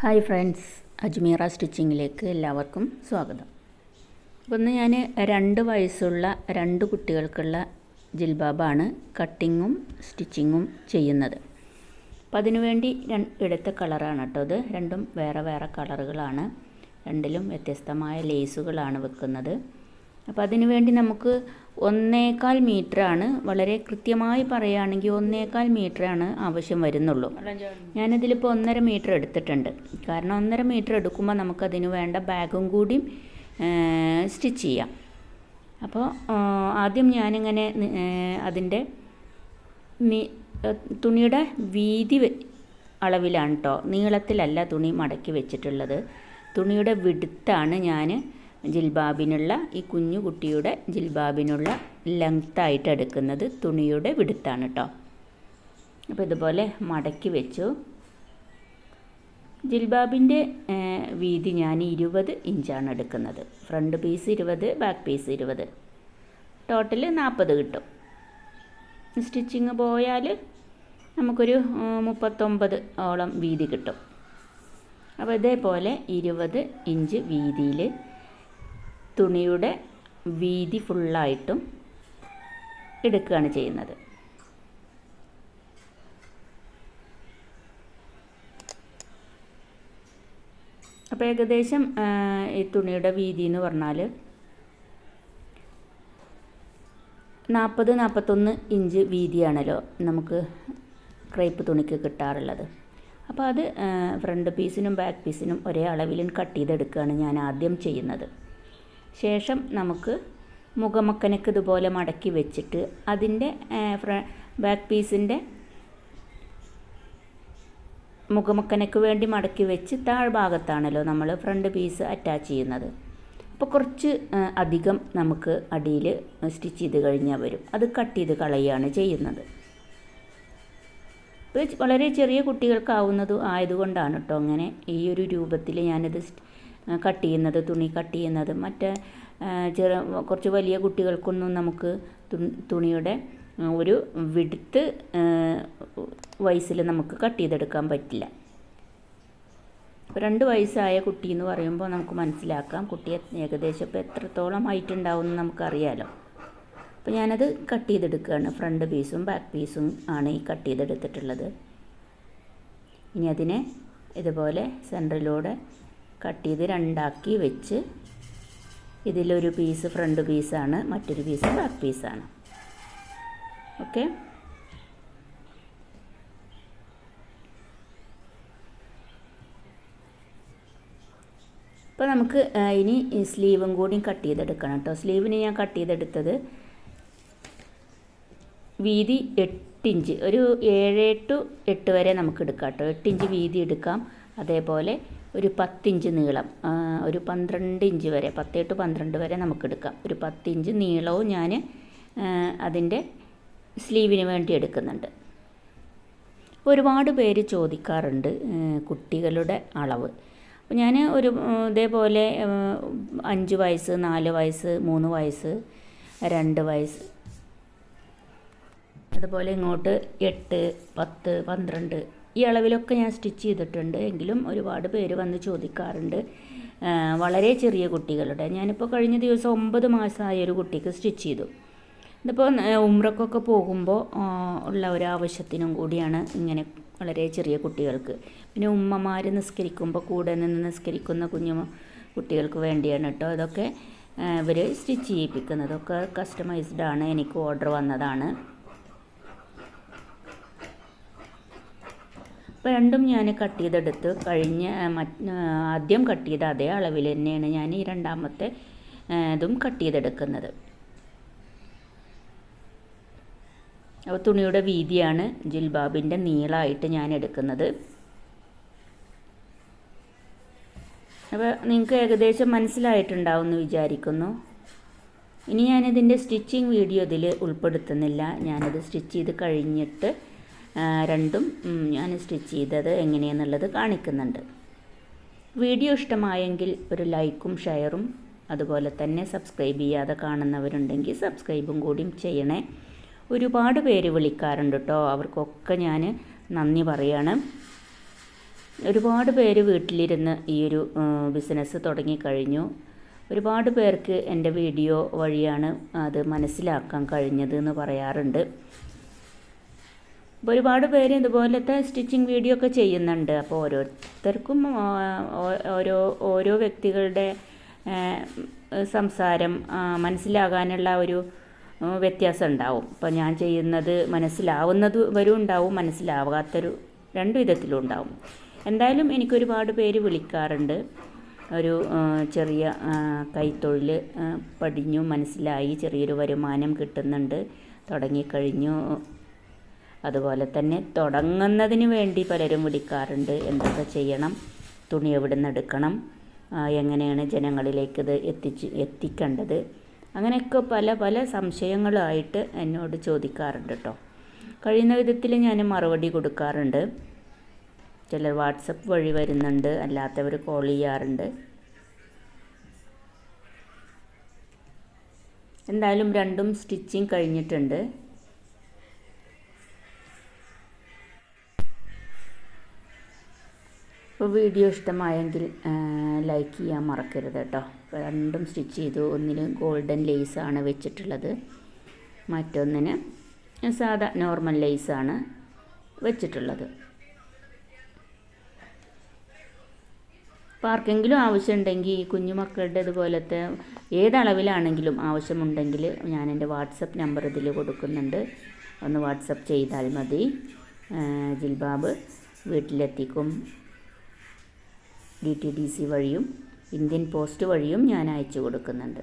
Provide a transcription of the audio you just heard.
Hi friends Ajmera സ്റ്റിച്ചിങ്ങിലേക്ക് എല്ലാവർക്കും സ്വാഗതം. അപ്പോൾ ഇന്ന് ഞാൻ രണ്ട് വയസ്സുള്ള രണ്ട് കുട്ടികൾക്കുള്ള ജിൽബാബാണ് കട്ടിങ്ങും സ്റ്റിച്ചിങ്ങും ചെയ്യുന്നത്. അപ്പോൾ അതിനുവേണ്ടി രണ്ട് എടുത്ത കളറാണ് കേട്ടോ ഇത്. രണ്ടും വേറെ വേറെ കളറുകളാണ്. രണ്ടിലും വ്യത്യസ്തമായ ലേസുകളാണ് വെക്കുന്നത്. അപ്പോൾ അതിനു വേണ്ടി നമുക്ക് ഒന്നേകാൽ മീറ്ററാണ് വളരെ കൃത്യമായി പറയുകയാണെങ്കിൽ ഒന്നേകാൽ മീറ്ററാണ് ആവശ്യം വരുന്നുള്ളൂ. ഞാനിതിലിപ്പോൾ ഒന്നര മീറ്റർ എടുത്തിട്ടുണ്ട്. കാരണം ഒന്നര മീറ്റർ എടുക്കുമ്പോൾ നമുക്കതിന് വേണ്ട ബാഗും കൂടി സ്റ്റിച്ച് ചെയ്യാം. അപ്പോൾ ആദ്യം ഞാനിങ്ങനെ അതിന്റെ തുണിയുടെ വീതി അളവിലാണ് കേട്ടോ നീളത്തിലല്ല തുണി മടക്കി വെച്ചിട്ടുള്ളത്. തുണിയുടെ വിടുത്താണ് ഞാൻ ജിൽബാബിനുള്ള ഈ കുഞ്ഞു കുട്ടിയുടെ ജിൽബാബിനുള്ള ലെങ്ത്തായിട്ട് എടുക്കുന്നത് തുണിയുടെ വിടുത്താണ് കേട്ടോ അപ്പോൾ ഇതുപോലെ മടക്കി വെച്ചു. ജിൽബാബിന്റെ വീതി ഞാൻ ഇരുപത് ഇഞ്ചാണ് എടുക്കുന്നത്. ഫ്രണ്ട് പീസ് ഇരുപത് ബാക്ക് പീസ് ഇരുപത്. ടോട്ടൽ നാൽപ്പത് കിട്ടും. സ്റ്റിച്ചിങ് പോയാൽ നമുക്കൊരു മുപ്പത്തൊമ്പത് ഓളം വീതി കിട്ടും. അപ്പോൾ ഇതേപോലെ ഇരുപത് ഇഞ്ച് വീതിയിൽ തുണിയുടെ വീതി ഫുള്ളായിട്ടും എടുക്കുകയാണ് ചെയ്യുന്നത്. അപ്പോൾ ഏകദേശം ഈ തുണിയുടെ വീതി എന്ന് പറഞ്ഞാൽ നാൽപ്പത് നാൽപ്പത്തൊന്ന് ഇഞ്ച് വീതിയാണല്ലോ നമുക്ക് ക്രേപ്പ് തുണിക്ക് കിട്ടാറുള്ളത്. അപ്പോൾ അത് ഫ്രണ്ട് പീസിനും ബാക്ക് പീസിനും ഒരേ അളവിലും കട്ട് ചെയ്തെടുക്കുകയാണ് ഞാൻ ആദ്യം ചെയ്യുന്നത്. ശേഷം നമുക്ക് മുഖമക്കനക്ക് ഇതുപോലെ മടക്കി വെച്ചിട്ട് അതിന്റെ ബാക്ക് പീസിന്റെ മുഖമക്കനക്ക് വേണ്ടി മടക്കി വെച്ച് താഴ്ഭാഗത്താണല്ലോ നമ്മൾ ഫ്രണ്ട് പീസ് അറ്റാച്ച് ചെയ്യുന്നത്. അപ്പോൾ കുറച്ച് അധികം നമുക്ക് അടിയിൽ സ്റ്റിച്ച് ചെയ്ത് കഴിഞ്ഞാൽ വരും. അത് കട്ട് ചെയ്ത് കളയുകയാണ് ചെയ്യുന്നത്. വളരെ ചെറിയ കുട്ടികൾക്കാവുന്നതും ആയതുകൊണ്ടാണ് കേട്ടോ അങ്ങനെ ഈ ഒരു രൂപത്തിൽ ഞാനിത് കട്ട് ചെയ്യുന്നത് തുണി കട്ട് ചെയ്യുന്നത്. മറ്റേ ചെറു കുറച്ച് വലിയ കുട്ടികൾക്കൊന്നും നമുക്ക് തുണിയുടെ ഒരു വിടുത്ത് വയസ്സിൽ നമുക്ക് കട്ട് ചെയ്തെടുക്കാൻ പറ്റില്ല. രണ്ട് വയസ്സായ കുട്ടി എന്ന് പറയുമ്പോൾ നമുക്ക് മനസ്സിലാക്കാം കുട്ടി ഏകദേശം ഇപ്പോൾ എത്രത്തോളം ഹൈറ്റ് ഉണ്ടാവും എന്ന് നമുക്കറിയാലോ. അപ്പോൾ ഞാനത് കട്ട് ചെയ്തെടുക്കുകയാണ്. ഫ്രണ്ട് പീസും ബാക്ക് പീസും ആണ് ഈ കട്ട് ചെയ്തെടുത്തിട്ടുള്ളത്. ഇനി അതിനെ ഇതുപോലെ സെന്ററിലൂടെ കട്ട് ചെയ്ത് രണ്ടാക്കി വെച്ച് ഇതിലൊരു പീസ് ഫ്രണ്ട് പീസാണ് മറ്റൊരു പീസ് ബാക്ക് പീസാണ് ഓക്കെ ഇപ്പോൾ നമുക്ക് ഇനി സ്ലീവും കൂടി കട്ട് ചെയ്തെടുക്കണം കേട്ടോ സ്ലീവിന് ഞാൻ കട്ട് ചെയ്തെടുത്തത് വീതി എട്ട് ഇഞ്ച്. ഒരു ഏഴ് ടു എട്ട് വരെ നമുക്ക് എടുക്കാം കേട്ടോ എട്ട് ഇഞ്ച് വീതി എടുക്കാം. അതേപോലെ ഒരു പത്തിഞ്ച് നീളം ഒരു പന്ത്രണ്ട് ഇഞ്ച് വരെ പത്ത് ടു പന്ത്രണ്ട് വരെ നമുക്ക് എടുക്കാം ഒരു പത്തിഞ്ച് നീളവും ഞാൻ അതിന്റെ സ്ലീവിന് വേണ്ടി എടുക്കുന്നുണ്ട്. ഒരുപാട് പേര് ചോദിക്കാറുണ്ട് കുട്ടികളുടെ അളവ്. അപ്പോൾ ഞാൻ ഒരു ഇതേപോലെ അഞ്ച് വയസ്സ് നാല് വയസ്സ് മൂന്ന് വയസ്സ് രണ്ട് വയസ്സ് അതുപോലെ ഇങ്ങോട്ട് എട്ട് പത്ത് പന്ത്രണ്ട് ഈ അളവിലൊക്കെ ഞാൻ സ്റ്റിച്ച് ചെയ്തിട്ടുണ്ട്. എങ്കിലും ഒരുപാട് പേര് വന്ന് ചോദിക്കാറുണ്ട്. വളരെ ചെറിയ കുട്ടികളുടെ. ഞാനിപ്പോൾ കഴിഞ്ഞ ദിവസം ഒമ്പത് മാസമായ ഒരു കുട്ടിക്ക് സ്റ്റിച്ച് ചെയ്തു. ഇതിപ്പോൾ ഉമ്രക്കൊക്കെ പോകുമ്പോൾ ഉള്ള ഒരു ആവശ്യത്തിനും കൂടിയാണ് ഇങ്ങനെ വളരെ ചെറിയ കുട്ടികൾക്ക്. പിന്നെ ഉമ്മമാർ നിസ്കരിക്കുമ്പോൾ കൂടെ നിന്ന് നിസ്കരിക്കുന്ന കുഞ്ഞു കുട്ടികൾക്ക് വേണ്ടിയാണ് കേട്ടോ ഇതൊക്കെ ഇവർ സ്റ്റിച്ച് ചെയ്യിപ്പിക്കുന്നതൊക്കെ കസ്റ്റമൈസ്ഡ് ആണ്. എനിക്ക് ഓർഡർ വന്നതാണ്. അപ്പോൾ രണ്ടും ഞാൻ കട്ട് ചെയ്തെടുത്ത്. കഴിഞ്ഞ ആദ്യം കട്ട് ചെയ്ത അതേ അളവിൽ തന്നെയാണ് ഞാൻ ഈ രണ്ടാമത്തെ ഇതും കട്ട് ചെയ്തെടുക്കുന്നത്. അപ്പോൾ തുണിയുടെ വീതിയാണ് ജിൽബാബിന്റെ നീളമായിട്ട് ഞാൻ എടുക്കുന്നത്. അപ്പോൾ നിങ്ങൾക്ക് ഏകദേശം മനസ്സിലായിട്ടുണ്ടാവും എന്ന് വിചാരിക്കുന്നു. ഇനി ഞാനിതിന്റെ സ്റ്റിച്ചിങ് വീഡിയോ ഇതിൽ ഉൾപ്പെടുത്തുന്നില്ല. ഞാനത് സ്റ്റിച്ച് ചെയ്ത് കഴിഞ്ഞിട്ട് രണ്ടും ഞാൻ സ്റ്റിച്ച് ചെയ്തത് എങ്ങനെയെന്നുള്ളത് കാണിക്കുന്നുണ്ട്. വീഡിയോ ഇഷ്ടമായെങ്കിൽ ഒരു ലൈക്കും ഷെയറും അതുപോലെ തന്നെ സബ്സ്ക്രൈബ് ചെയ്യാതെ കാണുന്നവരുണ്ടെങ്കിൽ സബ്സ്ക്രൈബും കൂടിയും ചെയ്യണേ. ഒരുപാട് പേര് വിളിക്കാറുണ്ട് കേട്ടോ അവർക്കൊക്കെ ഞാൻ നന്ദി പറയാണ്. ഒരുപാട് പേര് വീട്ടിലിരുന്ന് ഈ ഒരു ബിസിനസ് തുടങ്ങിക്കഴിഞ്ഞു. ഒരുപാട് പേർക്ക് എന്റെ വീഡിയോ വഴിയാണ് അത് മനസ്സിലാക്കാൻ കഴിഞ്ഞത് എന്ന് പറയാറുണ്ട്. അപ്പോൾ ഒരുപാട് പേര് ഇതുപോലത്തെ സ്റ്റിച്ചിങ് വീഡിയോ ഒക്കെ ചെയ്യുന്നുണ്ട്. അപ്പോൾ ഓരോരുത്തർക്കും ഓരോ ഓരോ വ്യക്തികളുടെ സംസാരം മനസ്സിലാകാനുള്ള ഒരു വ്യത്യാസം ഉണ്ടാവും. അപ്പോൾ ഞാൻ ചെയ്യുന്നത് മനസ്സിലാവുന്നത് വരും ഉണ്ടാവും മനസ്സിലാവാത്തൊരു രണ്ട് വിധത്തിലും ഉണ്ടാവും. എന്തായാലും എനിക്കൊരുപാട് പേര് വിളിക്കാറുണ്ട്. ഒരു ചെറിയ കൈത്തൊഴിൽ പടിഞ്ഞു മനസ്സിലായി ചെറിയൊരു വരുമാനം കിട്ടുന്നുണ്ട് തുടങ്ങിക്കഴിഞ്ഞു അതുപോലെ തന്നെ തുടങ്ങുന്നതിന് വേണ്ടി പലരും വിളിക്കാറുണ്ട്. എന്തൊക്കെ ചെയ്യണം? തുണി എവിടെ നിന്ന് എടുക്കണം എങ്ങനെയാണ് ജനങ്ങളിലേക്ക് ഇത് എത്തിച്ച് എത്തിക്കേണ്ടത്? അങ്ങനെയൊക്കെ പല പല സംശയങ്ങളായിട്ട് എന്നോട് ചോദിക്കാറുണ്ട് കേട്ടോ. കഴിയുന്ന വിധത്തിൽ ഞാൻ മറുപടി കൊടുക്കാറുണ്ട്. ചിലർ വാട്സപ്പ് വഴി വരുന്നുണ്ട്. അല്ലാത്തവർ കോൾ ചെയ്യാറുണ്ട്. എന്തായാലും രണ്ടും സ്റ്റിച്ചിങ് കഴിഞ്ഞിട്ടുണ്ട്. അപ്പോൾ വീഡിയോ ഇഷ്ടമായെങ്കിൽ ലൈക്ക് ചെയ്യാൻ മറക്കരുത് കേട്ടോ രണ്ടും സ്റ്റിച്ച് ചെയ്തു. ഒന്നിന് ഗോൾഡൻ ലേസാണ് വെച്ചിട്ടുള്ളത്. മറ്റൊന്നിന് സാധാ നോർമൽ ലേസാണ് വെച്ചിട്ടുള്ളത്. അപ്പോൾ ആർക്കെങ്കിലും ആവശ്യമുണ്ടെങ്കിൽ കുഞ്ഞുമക്കളുടെ ഇതുപോലത്തെ ഏതളവിലാണെങ്കിലും ആവശ്യമുണ്ടെങ്കിൽ ഞാൻ എന്റെ വാട്സപ്പ് നമ്പർ ഇതിൽ കൊടുക്കുന്നുണ്ട്. ഒന്ന് വാട്സപ്പ് ചെയ്താൽ മതി. ജിൽബാബ് വീട്ടിലെത്തിക്കും. ഡി ടി ഡി സി വഴിയും ഇന്ത്യൻ പോസ്റ്റ് വഴിയും ഞാൻ അയച്ചു കൊടുക്കുന്നുണ്ട്.